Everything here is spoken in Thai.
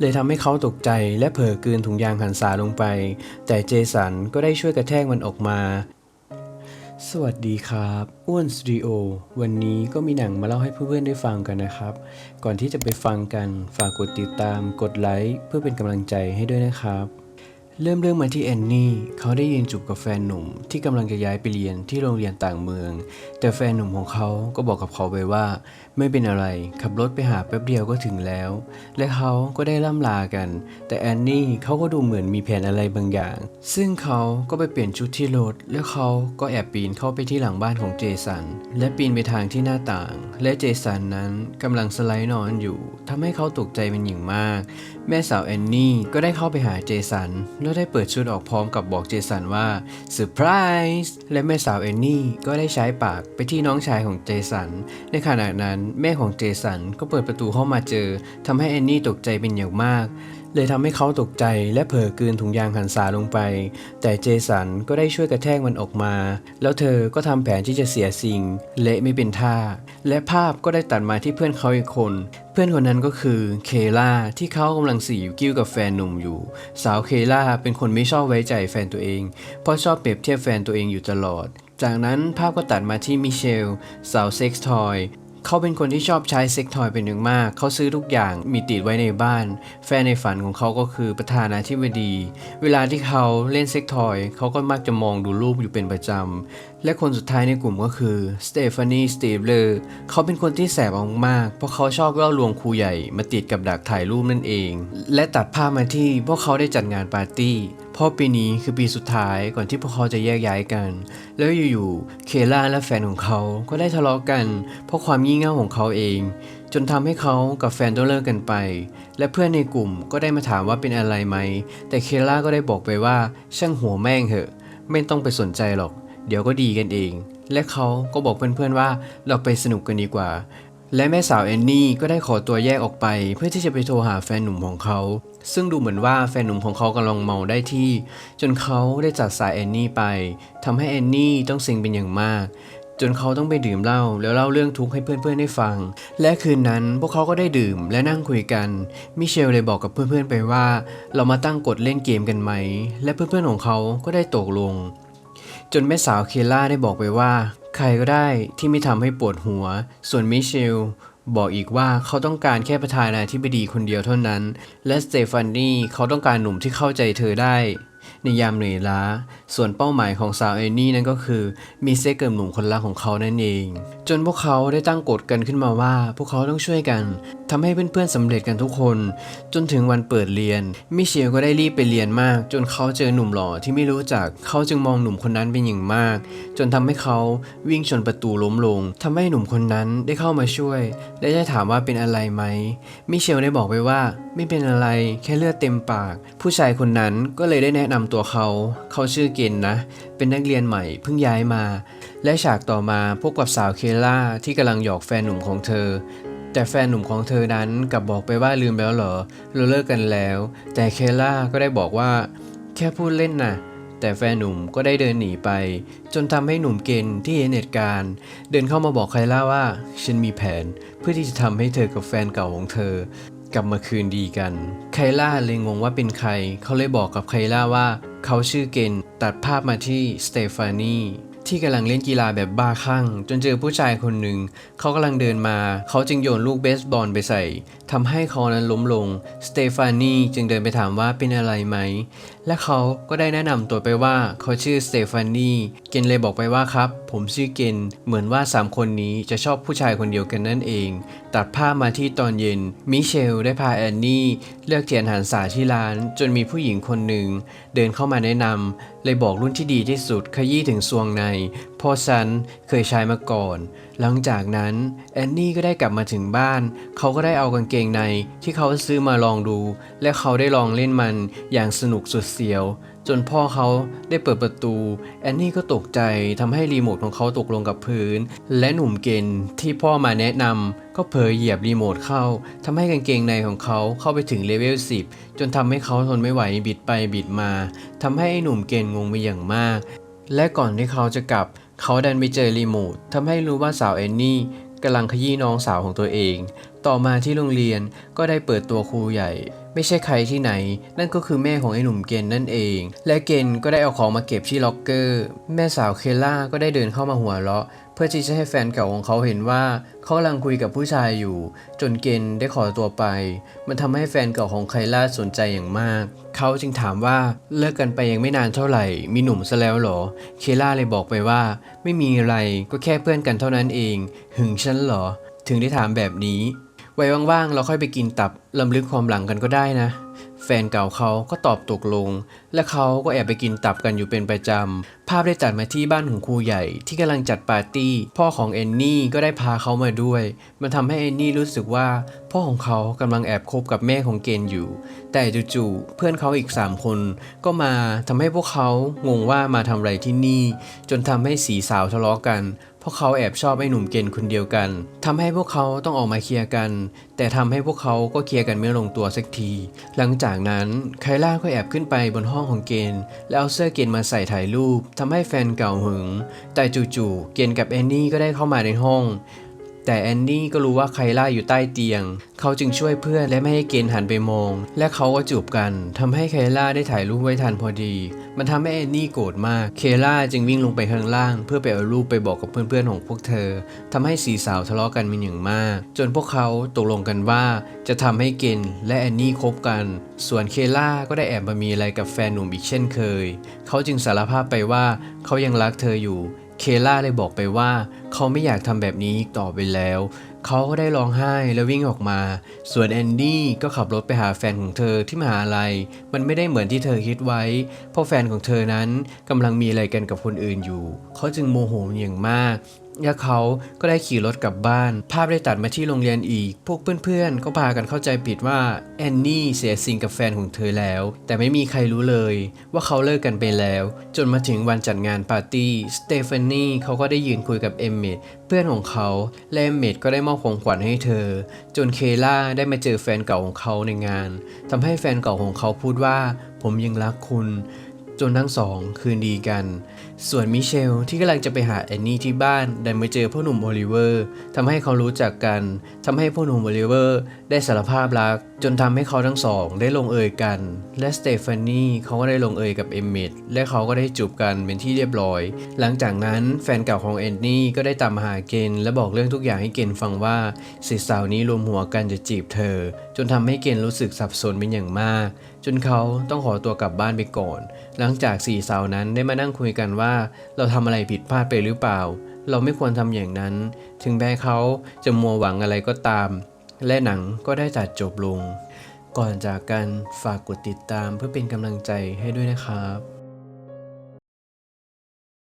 เลยทำให้เขาตกใจและเผลอกลืนถุงยางหันษาลงไป แต่เจสันก็ได้ช่วยกระแทกมันออกมา สวัสดีครับอ้วนสตูดิโอวันนี้ก็มีหนังมาเล่าให้เพื่อนๆได้ฟังกันนะครับ ก่อนที่จะไปฟังกันฝากกดติดตามกดไลค์เพื่อเป็นกำลังใจให้ด้วยนะครับ เริ่มเรื่องมาที่แอนนี่เขาได้ยืนจูบกับแฟนหนุ่มที่กำลังจะย้ายไปเรียนที่โรงเรียนต่างเมือง แต่แฟนหนุ่มของเขาก็บอกกับเขาไปว่า ไม่เป็นอะไรขับรถไปหาแป๊บเดียวก็ถึงแล้ว และเขาก็ได้ล่ำลากัน แต่แอนนี่เขาก็ดูเหมือนมีแผนอะไรบางอย่าง ซึ่งเขาก็ไปเปลี่ยนชุดที่รถแล้วเขาก็แอบปีนเข้าไปที่หลังบ้านของเจสันและปีนไปทางที่หน้าต่าง และเจสันนั้นกำลังสไลด์นอนอยู่ทำให้เขาตกใจเป็นอย่างมาก แม่สาวแอนนี่ก็ได้เข้าไปหาเจสันแล้วได้เปิดชุดออกพร้อมกับบอกเจสันว่าเซอร์ไพรส์และแม่สาวแอนนี่ก็ได้ใช้ปากไปที่น้องชายของเจสัน ในขณะนั้นแม่ของเจสันก็เปิดประตูเข้ามาเจอทำให้แอนนี่ตกใจเป็นอย่างมากเลยทำให้เขาตกใจและเผลอกลืนถุงยางหันษาลงไป แต่เจสันก็ได้ช่วยกระแทกมันออกมา แล้วเธอก็ทำแผนที่จะเสียสิ่ง เละไม่เป็นท่า และภาพก็ได้ตัดมาที่เพื่อนเขาอีกคน เพื่อนคนนั้นก็คือเคล่าที่เขากำลังสีอยู่กิ้วกับแฟนหนุ่มอยู่ สาวเคล่าเป็นคนไม่ชอบไว้ใจแฟนตัวเอง เพราะชอบเปรียบเทียบแฟนตัวเองอยู่ตลอด จากนั้นภาพก็ตัดมาที่มิเชลสาวเซ็กซ์ทอย เขาเป็นคนที่ชอบใช้เซ็กทอยเป็นอย่างมาก เขาซื้อทุกอย่างมีติดไว้ในบ้าน แฟนในฝันของเขาก็คือประธานาธิบดี เวลาที่เขาเล่นเซ็กทอยเขาก็มักจะมองดูรูปอยู่เป็นประจำ และคนสุดท้ายในกลุ่มก็คือสเตฟานีสตีฟเลอร์เขาเป็นคนที่แสบมาก เพราะเขาชอบล่อลวงครูใหญ่มาติดกับดักถ่ายรูปนั่นเอง และตัดภาพมาที่พวกเขาได้จัดงานปาร์ตี้ เพราะปีนี้คือปีสุดท้ายก่อนที่พวกเขาจะแยกย้ายกัน แล้วอยู่ๆ เคล่าและแฟนของเขาก็ได้ทะเลาะกัน เพราะความงี่เง่าของเขาเอง จนทำให้เขากับแฟนต้องเลิกกันไป และเพื่อนในกลุ่มก็ได้มาถามว่าเป็นอะไรไหม แต่เคล่าก็ได้บอกไปว่าช่างหัวแม่งเหอะ ไม่ต้องไปสนใจหรอก เดี๋ยวก็ดีกันเอง และเขาก็บอกเพื่อนๆว่าเราไปสนุกกันดีกว่า และแม่สาวแอนนี่ก็ได้ขอตัวแยกออกไป เพื่อที่จะไปโทรหาแฟนหนุ่มของเขา ซึ่งดูเหมือนว่าแฟนหนุ่มของเขากำลังเมาได้ที่ จนเขาได้จัดสายแอนนี่ไปทำให้แอนนี่ต้องเซ็งเป็นอย่างมาก จนเขาต้องไปดื่มเหล้าแล้วเล่าเรื่องทุกข์ให้เพื่อนๆได้ฟัง และคืนนั้นพวกเขาก็ได้ดื่มและนั่งคุยกันมิเชลเลยบอกกับเพื่อนๆไปว่า เรามาตั้งกฎเล่นเกมกันไหม และเพื่อนๆของเขาก็ได้ตกลงจนแม่สาวเคล่าได้บอกไปว่า ใครก็ได้ที่ไม่ทำให้ปวดหัว ส่วนมิเชลบอกอีกว่าเขาต้องการแค่ประธานาธิบดีคนเดียวเท่านั้น และสเตฟานีเขาต้องการหนุ่มที่เข้าใจเธอได้ ในยามเหนื่อยล้า ส่วนเป้าหมายของสาวเอนี่นั่นก็คือ มีเซ็กกับหนุ่มคนรักของเขานั่นเอง จนพวกเขาได้ตั้งกฎกันขึ้นมาว่า พวกเขาต้องช่วยกันทำให้เพื่อนๆสำเร็จกันทุกคน จนถึงวันเปิดเรียน มิเชลก็ได้รีบไปเรียนมาก จนเขาเจอหนุ่มหล่อที่ไม่รู้จัก เขาจึงมองหนุ่มคนนั้นเป็นอย่างมาก จนทำให้เขาวิ่งชนประตูล้มลงทำให้หนุ่มคนนั้นได้เข้ามาช่วย และได้ถามว่าเป็นอะไรไหมมิเชลได้บอกไปว่า ไม่เป็นอะไรแค่เลือดเต็มปาก ผู้ชายคนนั้นก็เลยได้แนะนำตัวเขา เขาชื่อเกนนะ เป็นนักเรียนใหม่เพิ่งย้ายมา และฉากต่อมาพบกับสาวเคล่าที่กำลังหยอกแฟนหนุ่มของเธอ แต่แฟนหนุ่มของเธอนั้นกลับบอกไปว่าลืมแล้วเหรอเราเลิกกันแล้ว แต่เคล่าก็ได้บอกว่า แค่พูดเล่นน่ะแต่แฟนหนุ่มก็ได้เดินหนีไป จนทำให้หนุ่มเกณฑ์ที่เห็นเหตุการณ์ เดินเข้ามาบอกไคล่าว่า ฉันมีแผนเพื่อที่จะทำให้เธอกับแฟนเก่าของเธอ กลับมาคืนดีกัน ไคล่าเลยงงว่าเป็นใคร เขาเลยบอกกับไคล่าว่า เขาชื่อเกนตัดภาพมาที่สเตฟานี ที่กำลังเล่นกีฬาแบบบ้าคลั่ง จนเจอผู้ชายคนหนึ่ง เขากำลังเดินมา เขาจึงโยนลูกเบสบอลไปใส่ทำให้เขานั้นล้มลง สเตฟานีจึงเดินไปถามว่าเป็นอะไรไหม และเขาก็ได้แนะนำตัวไปว่าเขาชื่อสเตฟานีเกนเลยบอกไปว่าครับ ผมชื่อเกนเหมือนว่า 3 คนนี้จะชอบผู้ชายคนเดียวกันนั่นเอง ตัดภาพมาที่ตอนเย็น มิเชลได้พาแอนนี่ เลือกเทียนหันษาที่ร้าน จนมีผู้หญิงคนหนึ่ง เดินเข้ามาแนะนำเลยบอกรุ่นที่ดีที่สุดขยี้ถึงซวงในเพ่อฉันเคยใช้มาก่อน หลังจากนั้นแอนนี่ก็ได้กลับมาถึงบ้าน เขาก็ได้เอากางเกงในที่เขาซื้อมาลองดู และเขาได้ลองเล่นมันอย่างสนุกสุดเสียว จนพ่อเขาได้เปิดประตู แอนนี่ก็ตกใจทำให้รีโมทของเขาตกลงกับพื้น และหนุ่มเกนที่พ่อมาแนะนำก็เผลอเหยียบรีโมทเข้าทำให้กางเกงในของเขาเข้าไปถึงเลเวล10 จนทำให้เขาทนไม่ไหวบิดไปบิดมาทำให้ไอ้หนุ่มเกนงงไปอย่างมาก และก่อนที่เขาจะกลับ เขาดันไปเจอรีโมททำให้รู้ว่าสาวแอนนี่กำลังขยี้น้องสาวของตัวเอง ต่อมาที่โรงเรียนก็ได้เปิดตัวครูใหญ่ ไม่ใช่ใครที่ไหน นั่นก็คือแม่ของไอ้หนุ่มเกนนั่นเอง และเกนก็ได้เอาของมาเก็บที่ล็อกเกอร์ แม่สาวเคล่าก็ได้เดินเข้ามาหัวเราะ พื่อที่จะให้แฟนเก่าของเขาเห็นว่าเขากำลังคุยกับผู้ชายอยู่ จนเกณฑ์ได้ขอตัวไป มันทำให้แฟนเก่าของไคล่าสนใจอย่างมาก เขาจึงถามว่าเลิกกันไปยังไม่นานเท่าไหร่ มีหนุ่มซะแล้วเหรอ เคล่าเลยบอกไปว่า ไม่มีอะไรก็แค่เพื่อนกันเท่านั้นเอง หึงฉันเหรอ ถึงได้ถามแบบนี้ ไว้ว่างๆเราค่อยไปกินตับลำลึกความหลังกันก็ได้นะ แฟนเก่าเขาก็ตอบตกลง และเขาก็แอบไปกินตับกันอยู่เป็นประจำ ภาพได้ตัดมาที่บ้านของครูใหญ่ที่กำลังจัดปาร์ตี้ พ่อของเอนนี่ก็ได้พาเขามาด้วย มันทำให้เอนนี่รู้สึกว่า พ่อของเขากำลังแอบคบกับแม่ของเกนอยู่ แต่จู่ๆเพื่อนเขาอีก 3 คน ก็มาทำให้พวกเขางงว่ามาทำอะไรที่นี่ จนทำให้สีสาวทะเลาะกัน พราะเขาแอบชอบไอ้หนุ่มเกณฑ์คนเดียวกันทำให้พวกเขาต้องออกมาเคลียร์กัน แต่ทำให้พวกเขาก็เคลียร์กันไม่ลงตัวสักที หลังจากนั้นไคล่าก็แอบขึ้นไปบนห้องของเกณฑ์แล้วเอาเสื้อเกณฑ์มาใส่ถ่ายรูปทำให้แฟนเก่าหึง แต่จู่ๆเกณฑ์กับแอนนี่ก็ได้เข้ามาในห้อง แต่แอนนี่ก็รู้ว่าไคล่าอยู่ใต้เตียง เขาจึงช่วยเพื่อนและไม่ให้เกณฑ์หันไปมอง และเขาก็จูบกันทำให้ไคล่าได้ถ่ายรูปไว้ทันพอดี มันทำให้แอนนี่โกรธมาก เคล่าจึงวิ่งลงไปข้างล่าง เพื่อไปเอารูปไปบอกกับเพื่อนๆของพวกเธอทำให้สีสาวทะเลาะกันเป็นอย่างมาก จนพวกเขาตกลงกันว่า จะทำให้เกณฑ์และแอนนี่คบกัน ส่วนเคล่าก็ได้แอบมามีอะไรกับแฟนหนุ่มอีกเช่นเคย เขาจึงสารภาพไปว่าเขายังรักเธออยู่ เคล่าเลยบอกไปว่า เขาไม่อยากทำแบบนี้อีกต่อไปแล้ว เขาก็ได้ร้องไห้แล้ววิ่งออกมา ส่วนแอนดี้ก็ขับรถไปหาแฟนของเธอที่มหาลัย มันไม่ได้เหมือนที่เธอคิดไว้ เพราะแฟนของเธอนั้นกำลังมีอะไรกันกับคนอื่นอยู่ เขาจึงโมโหอย่างมาก และเขาก็ได้ขี่รถกลับบ้าน ภาพได้ตัดมาที่โรงเรียนอีก พวกเพื่อนๆ ก็พากันเข้าใจผิดว่าแอนนี่เสียสิ่งกับแฟนของเธอแล้ว แต่ไม่มีใครรู้เลย ว่าเขาเลิกกันไปแล้ว จนมาถึงวันจัดงานปาร์ตี้สเตฟานีเขาก็ได้ยืนคุยกับเอมเมดเพื่อนของเขาและเอมเมดก็ได้มอบของขวัญให้เธอ จนเคล่าได้มาเจอแฟนเก่าของเขาในงานทำให้แฟนเก่าของเขาพูดว่า ผมยังรักคุณ จนทั้งสองคืนดีกัน ส่วนมิเชลที่กำลังจะไปหาแอนนี่ที่บ้านดันมาเจอพ่อหนุ่มโอลิเวอร์ทำให้เขารู้จักกันทำให้พ่อหนุ่มโอลิเวอร์ได้สารภาพรัก จนทำให้เขาทั้งสองได้ลงเอยกัน และสเตฟานีเขาก็ได้ลงเอยกับเอมเมดและเขาก็ได้จูบกันเป็นที่เรียบร้อย หลังจากนั้นแฟนเก่าของแอนนี่ก็ได้ตามมาหาเกนและบอกเรื่องทุกอย่างให้เกนฟังว่าสิสาวนี้รวมหัวกันจะจีบเธอ จนทำให้เกนรู้สึกสับสนเป็นอย่างมาก นเขาต้องขอตัวกลับบ้านไปก่อน หลังจากสี่สาวนั้นได้มานั่งคุยกันว่า เราทำอะไรผิดพลาดไปหรือเปล่า เราไม่ควรทำอย่างนั้น ถึงแม้เขาจะมัวหวังอะไรก็ตาม และหนังก็ได้จัดจบลง ก่อนจากกันฝากกดติดตามเพื่อเป็นกำลังใจให้ด้วยนะครับ